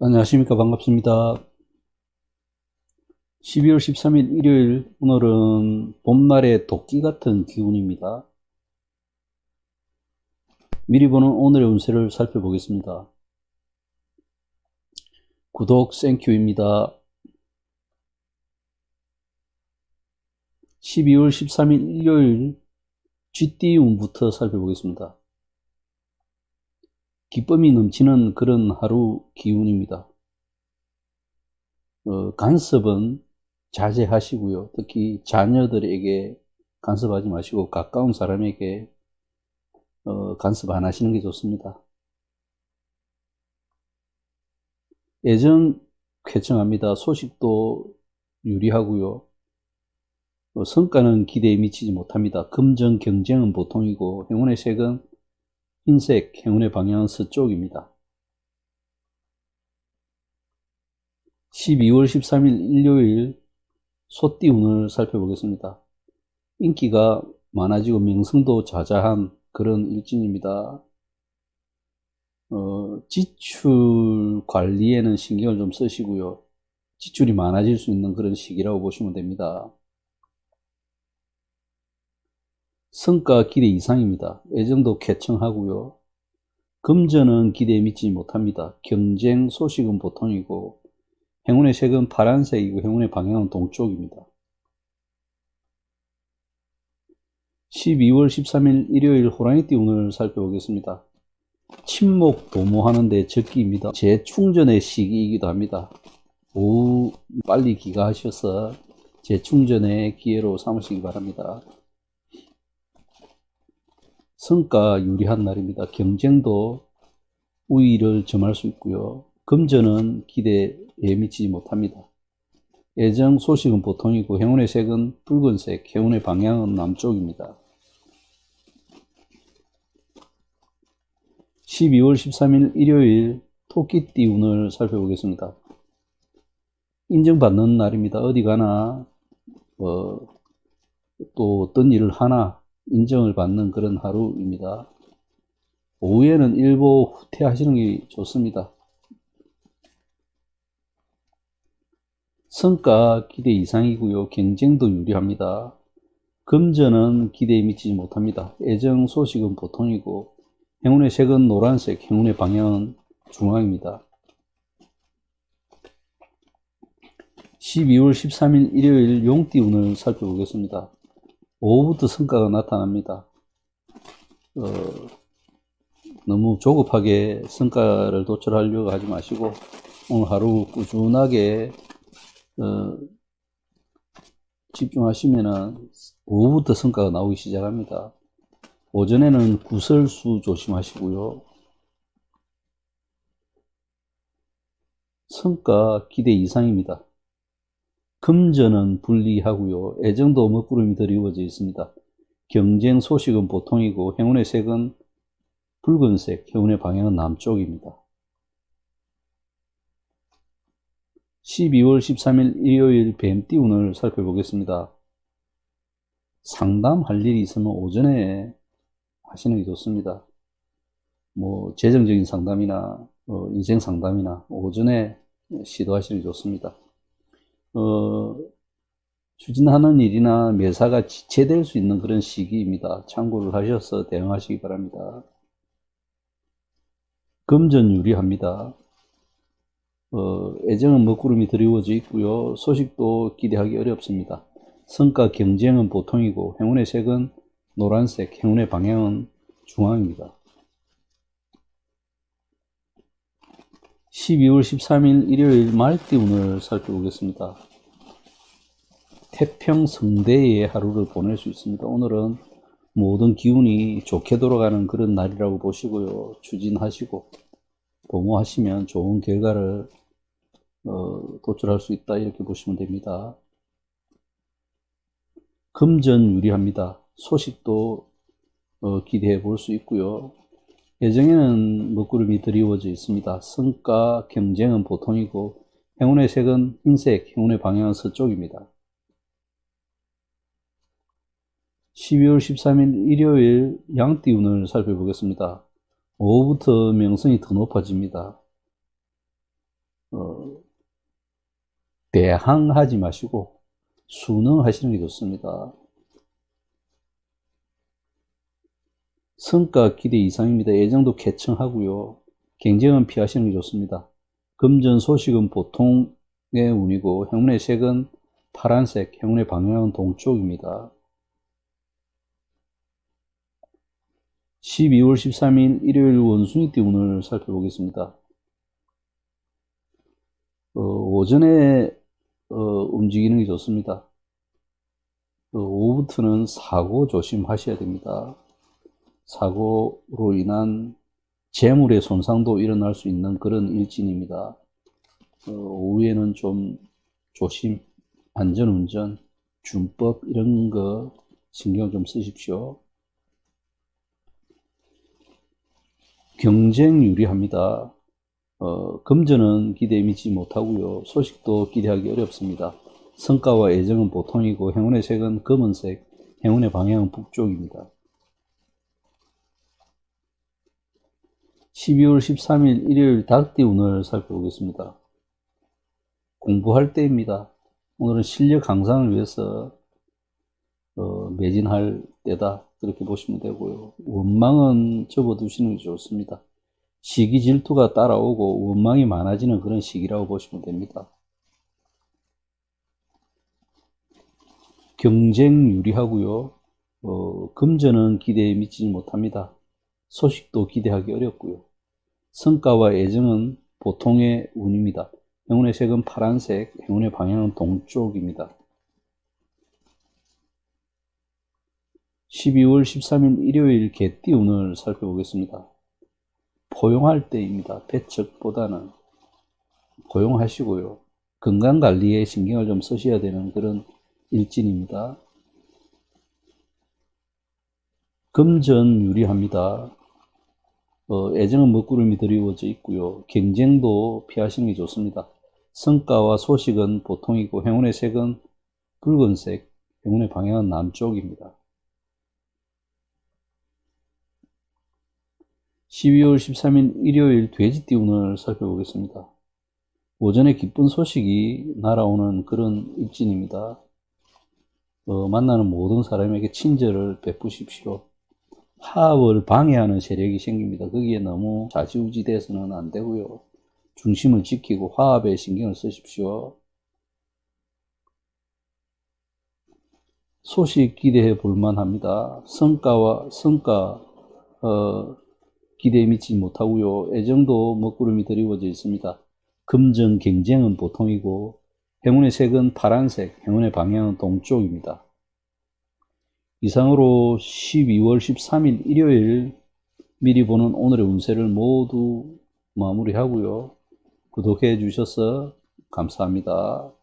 안녕하십니까. 반갑습니다. 12월 13일 일요일, 오늘은 봄날의 도끼 같은 기운입니다. 미리 보는 오늘의 운세를 살펴보겠습니다. 구독, 땡큐입니다. 12월 13일 일요일 쥐띠운부터 살펴보겠습니다. 기쁨이 넘치는 그런 하루 기운입니다. 어, 간섭은 자제하시고요. 특히 자녀들에게 간섭하지 마시고 가까운 사람에게 어, 간섭 안 하시는 게 좋습니다. 애정 쾌청합니다. 소식도 유리하고요. 어, 성과는 기대에 미치지 못합니다. 금전 경쟁은 보통이고 행운의 색은 흰색 행운의 방향은 서쪽입니다. 12월 13일 일요일 소띠운을 살펴보겠습니다. 인기가 많아지고 명성도 자자한 그런 일진입니다. 어, 지출 관리에는 신경을 좀 쓰시고요. 지출이 많아질 수 있는 그런 시기라고 보시면 됩니다. 성과 기대 이상입니다. 애정도 쾌청하고요. 금전은 기대에 미치지 못합니다. 경쟁 소식은 보통이고 행운의 색은 파란색이고 행운의 방향은 동쪽입니다. 12월 13일 일요일 호랑이띠 운을 살펴보겠습니다. 침묵 도모하는데 적기입니다. 재충전의 시기이기도 합니다. 오후 빨리 귀가하셔서 재충전의 기회로 삼으시기 바랍니다. 성과 유리한 날입니다. 경쟁도 우위를 점할 수 있고요. 금전은 기대에 미치지 못합니다. 애정 소식은 보통이고 행운의 색은 붉은색, 행운의 방향은 남쪽입니다. 12월 13일 일요일 토끼띠 운을 살펴보겠습니다. 인정받는 날입니다. 어디 가나 어, 또 어떤 일을 하나 인정을 받는 그런 하루입니다. 오후에는 일부 후퇴하시는 게 좋습니다. 성과 기대 이상이고요. 경쟁도 유리합니다. 금전은 기대에 미치지 못합니다. 애정 소식은 보통이고 행운의 색은 노란색, 행운의 방향은 중앙입니다. 12월 13일 일요일 용띠 운을 살펴보겠습니다. 오후부터 성과가 나타납니다. 어, 너무 조급하게 성과를 도출하려고 하지 마시고 오늘 하루 꾸준하게 어, 집중하시면 오후부터 성과가 나오기 시작합니다. 오전에는 구설수 조심하시고요. 성과 기대 이상입니다. 금전은 불리하고요. 애정도 먹구름이 드리워져 있습니다. 경쟁 소식은 보통이고 행운의 색은 붉은색, 행운의 방향은 남쪽입니다. 12월 13일 일요일 뱀띠운을 살펴보겠습니다. 상담할 일이 있으면 오전에 하시는 게 좋습니다. 뭐 재정적인 상담이나 어, 인생 상담이나 오전에 시도하시는 게 좋습니다. 어, 추진하는 일이나 매사가 지체될 수 있는 그런 시기입니다. 참고를 하셔서 대응하시기 바랍니다. 금전 유리합니다. 어, 애정은 먹구름이 드리워져 있고요. 소식도 기대하기 어렵습니다. 성과 경쟁은 보통이고 행운의 색은 노란색, 행운의 방향은 중앙입니다. 12월 13일 일요일 말띠운을 살펴보겠습니다. 태평성대의 하루를 보낼 수 있습니다. 오늘은 모든 기운이 좋게 돌아가는 그런 날이라고 보시고요. 추진하시고 도모하시면 좋은 결과를 어, 도출할 수 있다 이렇게 보시면 됩니다. 금전 유리합니다. 소식도 어, 기대해 볼 수 있고요. 예정에는 먹구름이 드리워져 있습니다. 성과 경쟁은 보통이고 행운의 색은 흰색, 행운의 방향은 서쪽입니다. 12월 13일 일요일 양띠 운을 살펴보겠습니다. 오후부터 명성이 더 높아집니다. 배항하지 마시고 순응하시는 게 좋습니다. 성과 기대 이상입니다. 예정도 개청하고요. 경쟁은 피하시는 게 좋습니다. 금전 소식은 보통의 운이고 행운의 색은 파란색, 행운의 방향은 동쪽입니다. 12월 13일 일요일 원숭이 띠 운을 살펴보겠습니다. 어, 오전에 어, 움직이는 게 좋습니다. 어, 오후부터는 사고 조심하셔야 됩니다. 사고로 인한 재물의 손상도 일어날 수 있는 그런 일진입니다. 어, 오후에는 좀 조심, 안전운전, 준법 이런 거 신경 좀 쓰십시오. 경쟁 유리합니다. 어, 금전은 기대에 미치지 못하고요. 소식도 기대하기 어렵습니다. 성과와 애정은 보통이고 행운의 색은 검은색, 행운의 방향은 북쪽입니다. 12월 13일 일요일 닭띠 운을 살펴보겠습니다. 공부할 때입니다. 오늘은 실력 향상을 위해서 어, 매진할 때다 그렇게 보시면 되고요. 원망은 접어두시는 게 좋습니다. 시기 질투가 따라오고 원망이 많아지는 그런 시기라고 보시면 됩니다. 경쟁 유리하고요. 어, 금전은 기대에 미치지 못합니다. 소식도 기대하기 어렵고요. 성과와 애정은 보통의 운입니다. 행운의 색은 파란색, 행운의 방향은 동쪽입니다. 12월 13일 일요일 개띠 운을 살펴보겠습니다. 포용할 때입니다. 배척보다는 포용하시고요. 건강관리에 신경을 좀 쓰셔야 되는 그런 일진입니다. 금전 유리합니다. 어, 애정은 먹구름이 드리워져 있고요. 경쟁도 피하시는 게 좋습니다. 성과와 소식은 보통이고 행운의 색은 붉은색, 행운의 방향은 남쪽입니다. 12월 13일 일요일 돼지띠 운을 살펴보겠습니다. 오전에 기쁜 소식이 날아오는 그런 일진입니다. 어, 만나는 모든 사람에게 친절을 베푸십시오. 화합을 방해하는 세력이 생깁니다. 거기에 너무 좌지우지돼서는 안 되고요. 중심을 지키고 화합에 신경을 쓰십시오. 소식 기대해 볼 만 합니다. 성과와 성과 어, 기대에 미치지 못하고요. 애정도 먹구름이 드리워져 있습니다. 금전 경쟁은 보통이고 행운의 색은 파란색, 행운의 방향은 동쪽입니다. 이상으로 12월 13일 일요일 미리 보는 오늘의 운세를 모두 마무리하고요. 구독해 주셔서 감사합니다.